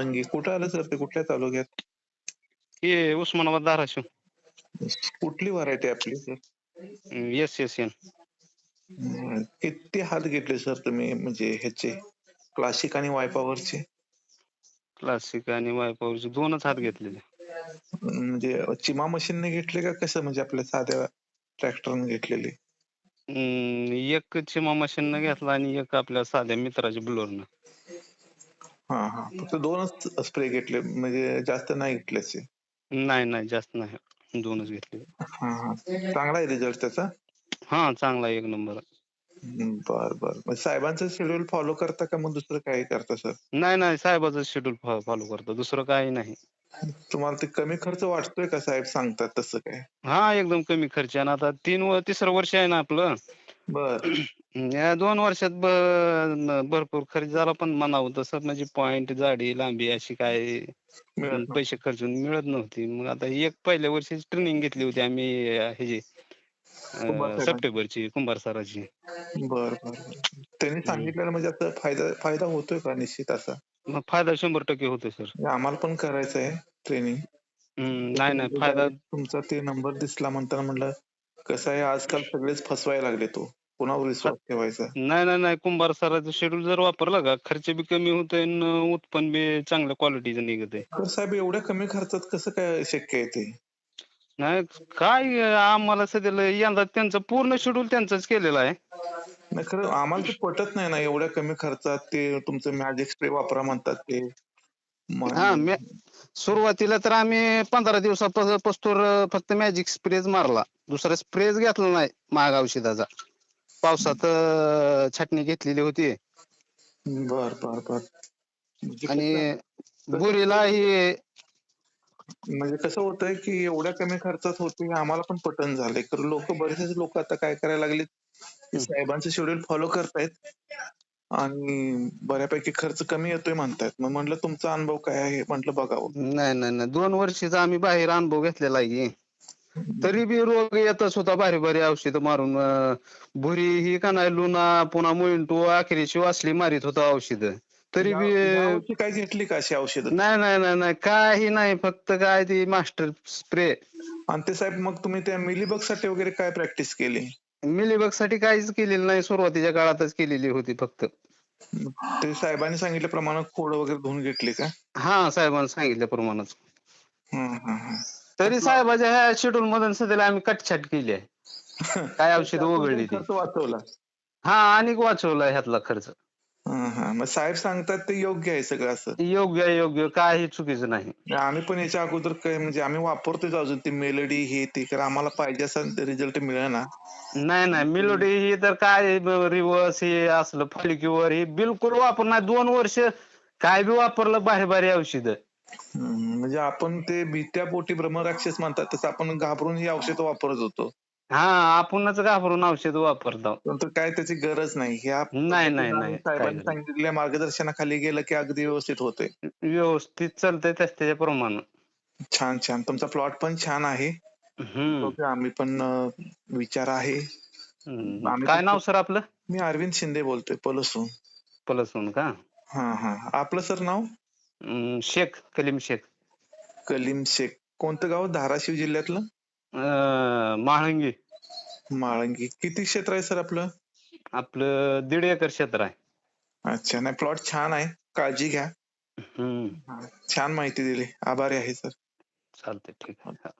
माळंगी कुठं आलं सर ते? कुठल्या तालुक्यात? हे उस्मानाबाद धाराशिव. कुठली व्हरायटी आपली सर? एस एस एन हम्म, किती हात घेतले सर तुम्ही म्हणजे ह्याचे? क्लासिक आणि वायपावरचे क्लासिक आणि वायपावरचे दोनच हात घेतलेले. म्हणजे चिमा मशीनने घेतले का कसं? म्हणजे आपल्या साध्या ट्रॅक्टरने घेतलेले? हम्म, एक चिमा मशीन घेतला आणि एक आपल्या साध्या मित्राच्या ब्लोअरनं हा हा. फक्त दोनच स्प्रे घेतले म्हणजे जास्त नाही घेतले असे? नाही नाही जास्त नाही. दोनच घेतले. हा हा. चांगला आहे रिझल्ट त्याचा? हा चांगला एक नंबर. बर बर. मग साहेबांचं शेड्यूल फॉलो करता का मग दुसरं काही करता सर नाही नाही. साहेबाचं शेड्यूल फॉलो करतो. दुसरं काही नाही. तुम्हाला ते कमी खर्च वाटतोय का साहेब सांगतात तसं काय? हा एकदम कमी खर्च आणि आता तीन व तिसरं वर्ष आहे ना आपलं. बर. या दोन वर्षात ब- भरपूर खर्च झाला पण म्हणावं तसं म्हणजे पॉइंट जाडी लांबी अशी काय मिळत. पैसे खर्चून मिळत नव्हती. मग आता एक पहिल्या वर्षी ट्रेनिंग घेतली होती आम्ही अं, ह्याची अं, कुंभार साहेबांची. सप्टेंबरची कुंभार सराची. बर बर बर. त्यांनी सांगितलेलं म्हणजे आता फायदा फायदा होतोय का निश्चित असा? मग फायदा शंभर टक्के होतोय सर. म्हणजे आम्हाला पण करायचं आहे ट्रेनिंग नाही नाही फायदा तुमचा ते नंबर दिसला म्हणताना म्हणलं कसं आहे आजकाल सगळेच फसवायला लागले तो. कुणावर विश्वास ठेवायचा? नाही नाही नाही. कुंभार सराचं शेड्यूल जर वापरला का खर्च बी कमी होतोय आणि उत्पन्न बी चांगल्या क्वालिटीचं निघत आहे तर साहेब एवढ्या कमी खर्चात कसं काय शक्य आहे ते? नाही काय आम्हाला सध्याला यंदा त्यांचं पूर्ण शेड्यूल त्यांचंच केलेलं आहे. नाही खरं आम्हाला ते पटत नाही ना एवढ्या कमी खर्चात ते तुमचं मॅजिक स्प्रे वापरा म्हणतात ते. मग- हा मॅ- सुरुवातीला तर आम्ही पंधरा दिवसापासून फक्त मॅजिक स्प्रेच मारला. दुसरा स्प्रेच घेतला नाही महाग औषधाचा. पावसात अं, छाटणी घेतलेली होती. बर बर बर. म्हणजे आणि बोरीला ही कसं- म्हणजे कसं होतंय की एवढ्या कमी खर्चात होते हे आम्हाला पण पटन झालंय. तर लोक बरेचसे लोक आता काय करायला लागले साहेबांचं शेड्यूल फॉलो करतायत आणि बऱ्यापैकी खर्च कमी येतोय म्हणतायत. मग म्हटलं तुमचा अनुभव काय आहे? म्हटलं बघावं. नाही नाही नाही. दोन वर्षीचा आम्ही बाहेर अनुभव घेतलेला आहे. तरी बी रोग येतच होता भारी भारी औषध मारून. भुरी ही का नाही लुना पुन्हा मोइंटू अखेरीची वासली मारित होता औषध. तरी बी काय घेतली का अशी औषधं? नाही नाही नाही नाही काही नाही फक्त काय ती मास्टर स्प्रे. आणि ते साहेब मग तुम्ही त्या मिलीबगसाठी वगैरे काय प्रॅक्टिस केली? मिलीबगसाठी काहीच केलेलं नाही सुरुवातीच्या काळातच केलेली होती फक्त. ते साहेबांनी सांगितल्याप्रमाणे खोड वगैरे धुवून घेतली का? हा साहेबांनी सांगितल्याप्रमाणेच. हम्म, हम्म, हम्म. तरी साहेबाच्या ह्या शेड्यूल मधून सध्याला आम्ही कटछाट केली आहे. काय औषध वगळली ती खर्च वाचवला. हा आणि वाचवला ह्यातला खर्च. मग साहेब सांगतात ते योग्य आहे सगळं असं. योग्य आहे, योग्य काही चुकीचं नाही. आम्ही पण याच्या अगोदर काय म्हणजे आम्ही वापरतोय अजून ती मेलडी हे ते. कारण आम्हाला पाहिजे असा रिझल्ट मिळेना नाही नाही. मिलोडी ही तर काय रिवर्स हे असलं फॉलिक्युअर हे बिलकुल वापरणार दोन वर्ष काय बी वापरलं भारी भारी औषध. म्हणजे आपण ते भीत्या पोटी ब्रह्मराक्षस म्हणतात तसं आपण घाबरून ही औषध वापरत होतो. हा आपणच घाबरून औषध वापरतो परंतु काय त्याची गरज नाही. ह्या नाही, नाही, नाही. साहेबांनी सांगितलेल्या मार्गदर्शनाखाली गेलं की अगदी व्यवस्थित होते व्यवस्थित चालतंय त्याच त्याच्याप्रमाणे छान छान. तुमचा प्लॉट पण छान आहे. बघूया, आम्ही पण अं, विचार आहे. आम्ही काय नाव सर आपलं? मी अरविंद शिंदे बोलतोय पलसून. पलसून का? हा हा. आपलं सर नाव? शेख कलीम शेख. कलीम शेख. कोणतं गाव? धाराशिव जिल्ह्यातलं? अं, महाळंगी माळंगी. किती क्षेत्र आहे सर आपलं? आपलं दीड एकर क्षेत्र आहे. अच्छा नाही प्लॉट छान आहे. काळजी घ्या. हम्म. छान माहिती दिली. आभारी आहे सर. चालतंय ठीक आहे. हा.